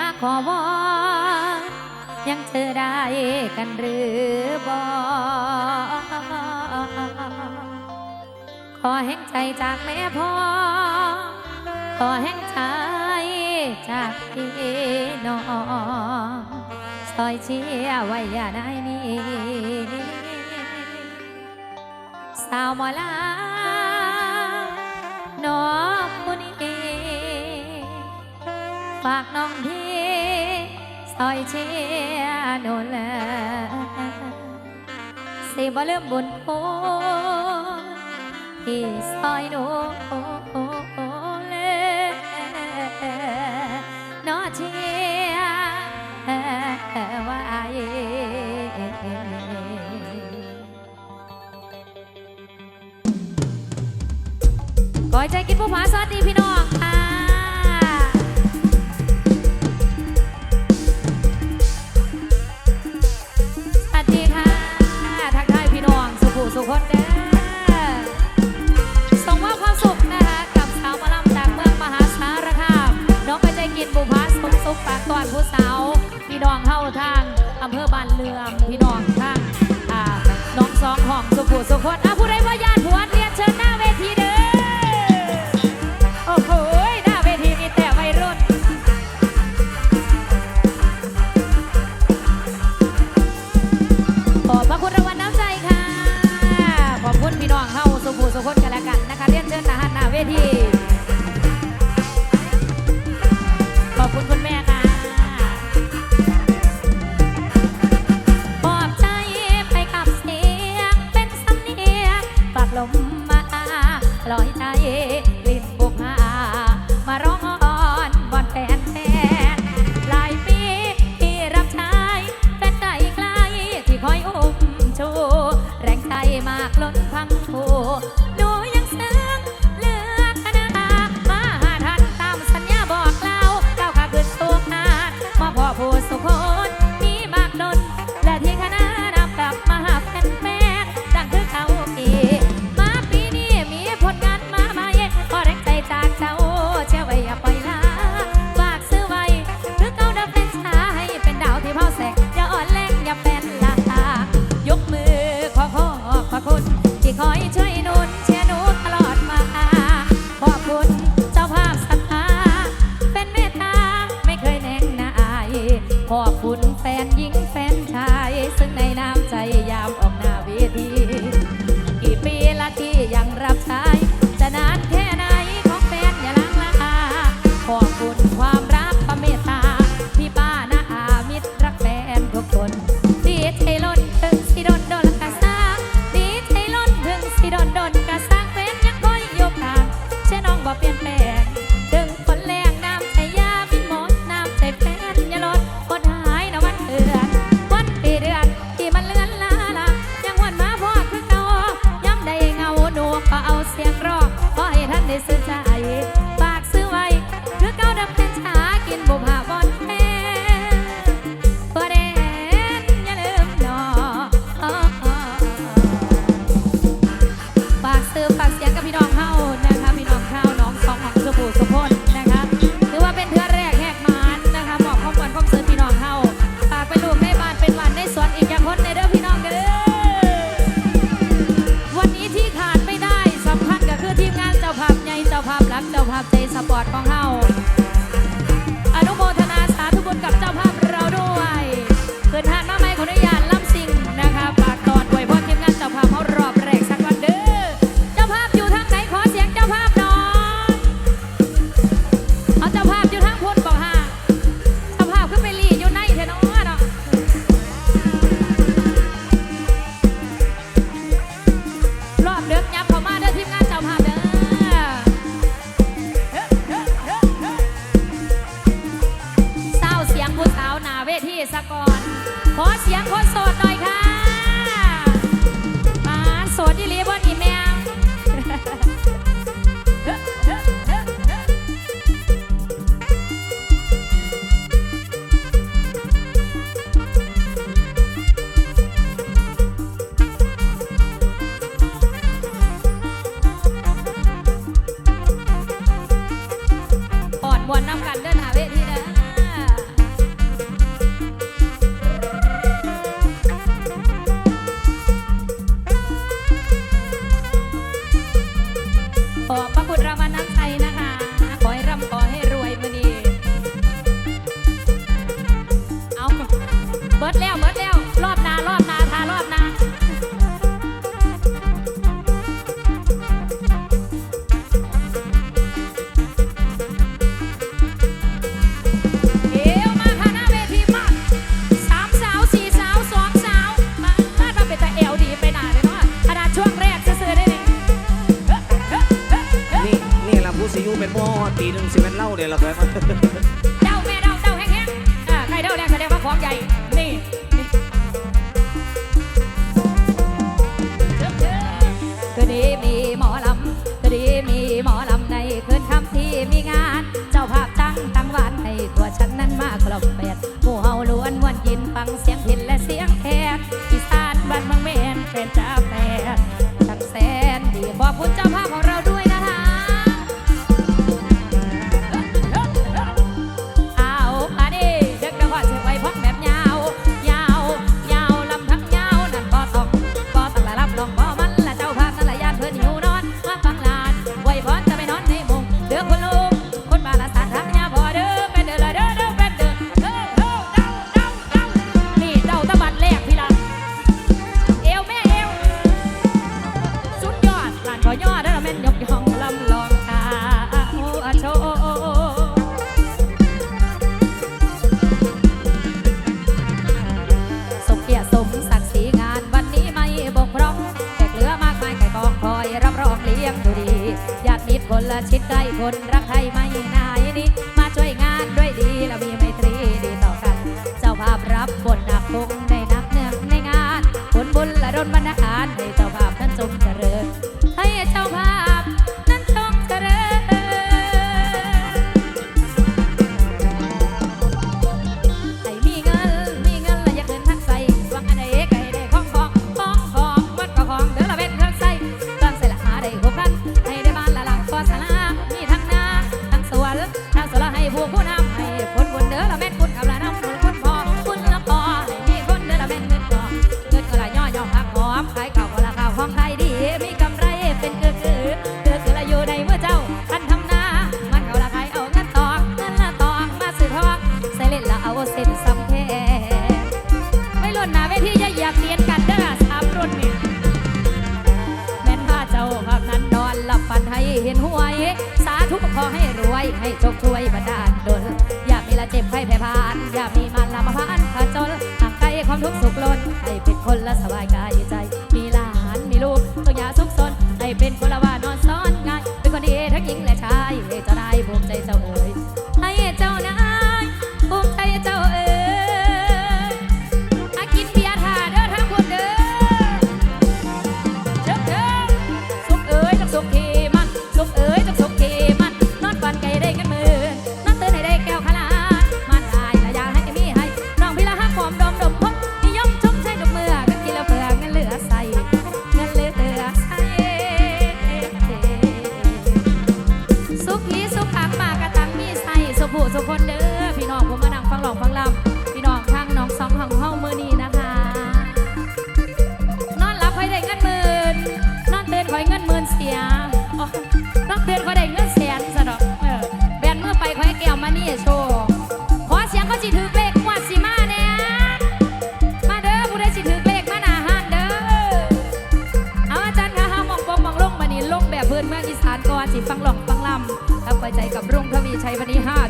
มาขอวอนยังเจอได้กันหรือบอขอแห้งใจจากแม่พ่อ ขอแห้งใจจากพี่น้องซอยเชียไว้อย่าได้นี้สาวมอลา ฝากน้องพี่ซอยเชียโนแลสิบ่ลืมบุญโพที่ซอยโนเลน้อเชียว่าเย้อยใจกินผู้พัน so what? ลอยใจ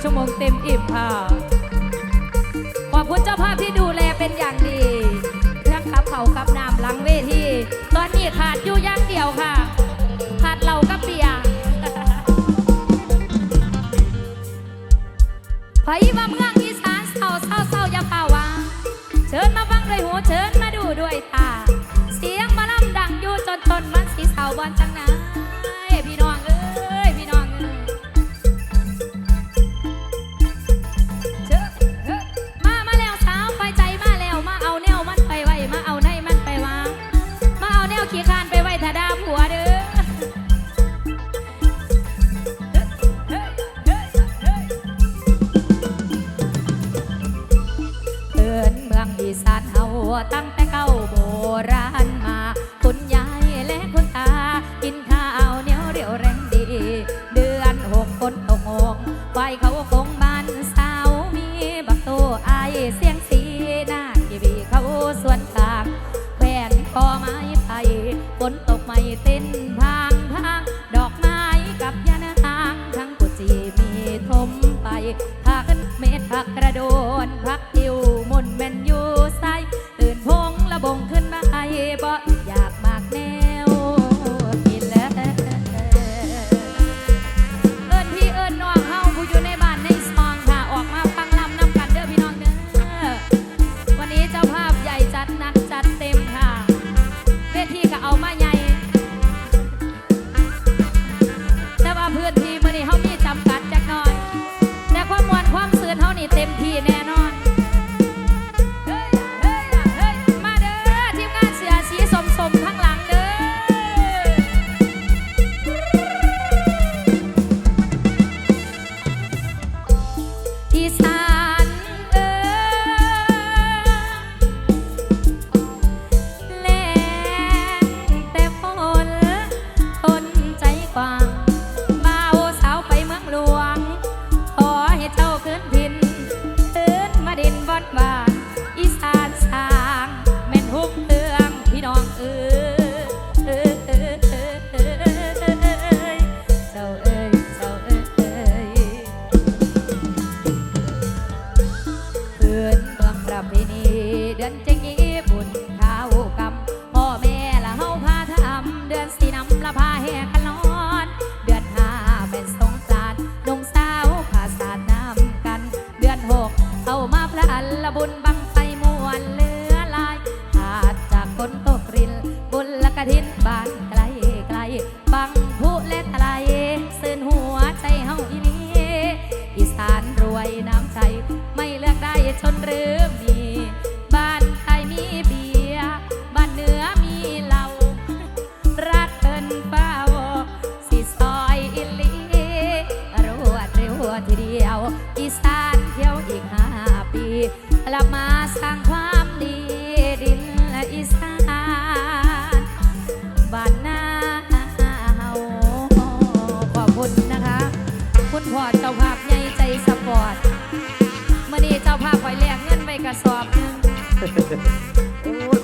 ชั่วโมงเต็มอิ่มค่ะ ขอบคุณเจ้าภาพที่ดูแลเป็นอย่างดีเครื่องขับเขาขับน้ำลังเวที ตอนนี้ขาดอยู่ย่างเดียวค่ะ ขาดเราก็เปียร์ไผ่มาเมือง ฝนตกไม่เต้น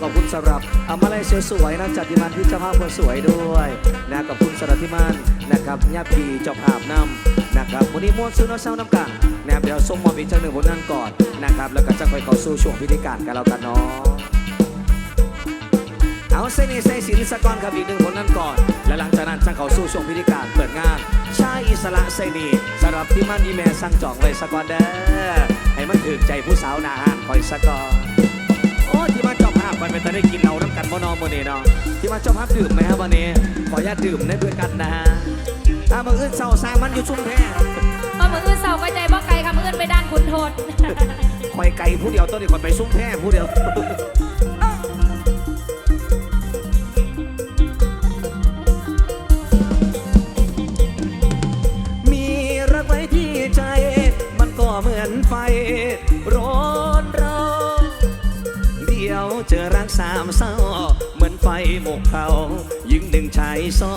ขอบคุณสำหรับอามาเลเซียสวยนะจัดที่มันที่เจ้าภาพคนสวยด้วยนะขอบคุณสำหรับที่มันนะครับญาติพี่เจ้าภาพนำนะครับวันนี้ม้วนซื้อน้องเช้าน้ำกันนะครับเดี๋ยวส่งมอบอีกจังหนึ่งผลงานก่อนนะครับ แล้วก็จะค่อยเข้าสู่ช่วงพิธีการกันแล้วกันเนาะเอาเส้นนี้เส้นศิลสกรครับอีกหนึ่งผลงานก่อน และหลังจากนั้นจะเข้าสู่ช่วงพิธีการเปิดงานชายอิสระเซนีสำหรับที่มันอีเมลสั่งจองไว้สกอนเด้อให้มันถึกใจผู้สาวหนาห้านคอยสกอน ที่มาเจ้าภาพมันเป็นตอนได้กินเราน้ำกันบ่นอมื่อนี้เนาะที่มาเจ้าภาพดื่มไหมครับวันนี้ ขออนุญาตดื่มได้ด้วยกันนะฮะถ้ามืออื่นเศร้าซามันอยู่ชุ่มแพ้พอมืออื่นเสาก็ใจบ่ไกลค่ะมืออื่นไปด้านขุนทนคอยไก่ผู้เดียวต้นนี้คนไปชุ่มแพ้ผู้เดียวมีรักไว้ที่ใจ มันก็เหมือนไฟร้อนร้อนเดียว เจอรักสามเศร้า เหมือนไฟหมกเขายิงหนึ่งชายสอ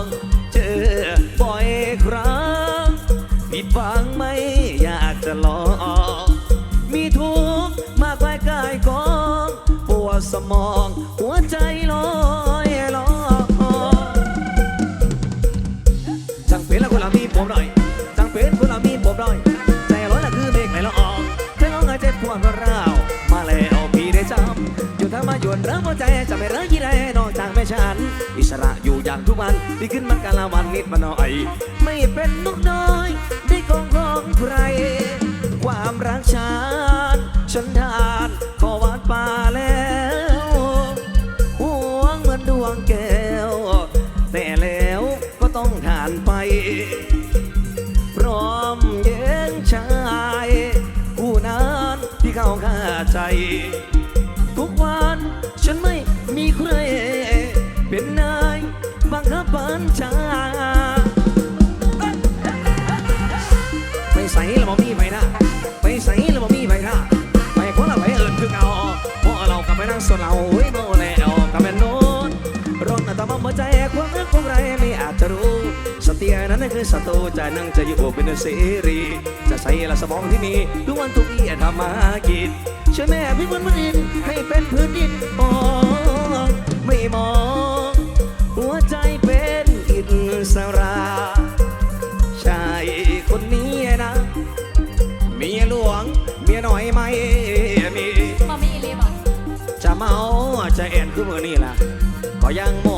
งเจอบ่อยครั้งผิดหวังไม่อยากจะลองมีทุกข์มากกว่ากายกองปวดสมอง ด่วนเริ่มหัวใจจะไม่รักยี่ใดนอกจากแม่ฉัน อิสระอยู่อย่างทุกวันดีขึ้นมันกาละวันนิดมาหน่อย ไม่เป็นนกน้อยได้กองของใคร ความรักฉันฉันทา นั้นคือศัตรูใจนั่งจะอยู่เป็นเสรี จะใส่ละสมองที่มีทุกวันทุกวี่ทำมาหากินช่วยแม่พี่บนพื้นดินให้เป็นพื้นดินมองไม่มอง หัวใจเป็นอิสระชายคนนี้นะเมียหลวงเมียหน่อยไม่มีบ่มีอีหลีบ่จะเมาจะแอนคือมือนี่ล่ะ ก็ยังมอ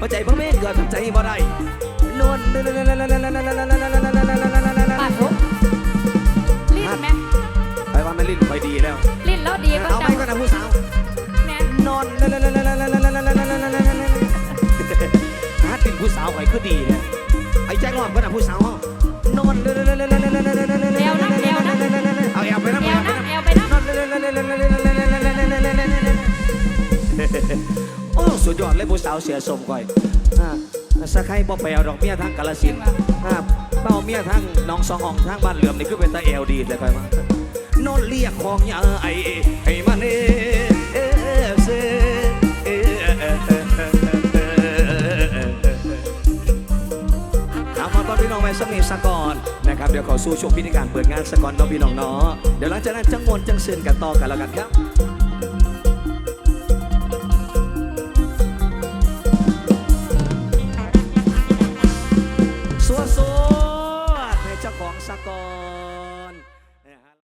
หัวใจพ่อแม่เกิดทำใจบ่ได้นวลปาดทุกลิ้นแม่ไปว่าไม่ลิ้นไปดีแล้วลิ้นแล้วดีก็เอาไปก็นะผู้สาวแม่นอนหาติดผู้สาวไปคือดีเนี่ยไอ้แจ้งรอบก็นะผู้สาวนอนเอวนะเอวนะเอาแอบไปนะเอวนะเอวไปนะ สุดยอดเลยผู้สาวเสียสมก่อยสักใครบ่ไปเอาดอกเมียทางกาลสินครับเป้าเมียทางน้องสองห้องทางบ้านเหลื่อมนี่คือเป็นตาเอลดีเลยไปมานอนเรียกของยาไอ้ให้มันเอเอเซเอเอามาตอนพี่น้องไปสมีสกอนนะครับ เดี๋ยวขอสู้ช่วงพิธีการเปิดงานสกอนน้องพี่น้องเนาะเดี๋ยวหลังจากนั้นจังมวนจังซึนกันต่อกันแล้วกันครับ